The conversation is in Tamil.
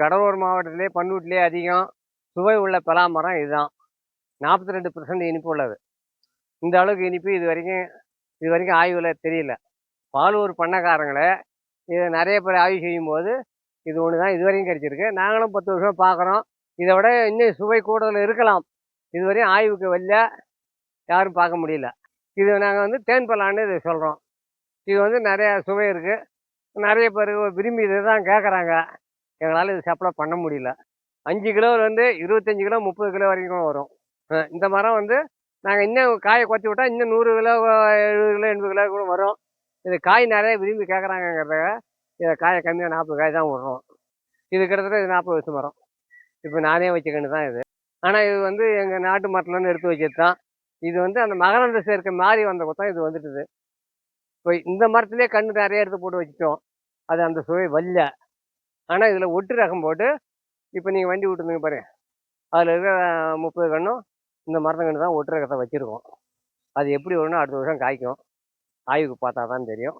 கடலூர் மாவட்டத்திலே பண்ருட்டிலே அதிகம் சுவை உள்ள பலா மரம் இதுதான். நாற்பத்தி ரெண்டு பர்சன்ட் இனிப்பு உள்ளது. இந்த அளவுக்கு இனிப்பு இது வரைக்கும் இது வரைக்கும் ஆய்வில் தெரியல. பாலூர் பண்ணக்காரங்களை இதை நிறைய பேர் ஆய்வு செய்யும் போது இது ஒன்று தான் இது வரைக்கும் கிடைச்சிருக்கு. நாங்களும் பத்து வருஷம் பார்க்குறோம் இதை விட இன்னும் சுவை கூடுதல் இருக்கலாம். இது வரையும் ஆய்வுக்கு வெளில யாரும் பார்க்க முடியல. இது நாங்கள் வந்து தேன் பலான்னு இது சொல்கிறோம் இது வந்து நிறையா சுவை இருக்குது நிறைய பேர் விரும்பி இதை தான் கேட்குறாங்க எங்களால் இது சப்ளை பண்ண முடியல. அஞ்சு கிலோலேருந்து இருபத்தஞ்சி கிலோ முப்பது கிலோ வரைக்கும் வரும். இந்த மரம் வந்து நாங்கள் இன்னும் காயை கொத்தி விட்டால் இன்னும் நூறு கிலோ எழுபது கிலோ எண்பது கிலோ கூட வரும். இது காய் நிறைய விரும்பி கேட்குறாங்கங்கிறத இதை காயை கம்மியாக நாற்பது காய் தான் விடுறோம். இது கிட்டத்தட்ட இது நாற்பது வருஷம் மரம். இப்போ நானே வச்சுக்கின்னு தான் இது. ஆனால் இது வந்து எங்கள் நாட்டு மரத்துலன்னு எடுத்து வச்சது தான். இது வந்து அந்த மகரந்த சேர்க்கை மாறி வந்த தான் இது வந்துட்டுது. இப்போ இந்த மரத்துலேயே கன்று நிறைய எடுத்து போட்டு வச்சுட்டோம். அது அந்த சுவை வல்ல ஆனால் இதில் ஒட்டு ரகம் போட்டு இப்போ நீங்கள் வண்டி விட்டுருந்தீங்க பாரு. அதில் இருக்கிற முப்பது கன்றும் இந்த மரத்து தான் ஒட்டு ரகத்தை வச்சுருக்கோம். அது எப்படி வரும்னா அடுத்த வருஷம் காய்க்கும். ஆய்வுக்கு பார்த்தா தான் தெரியும்.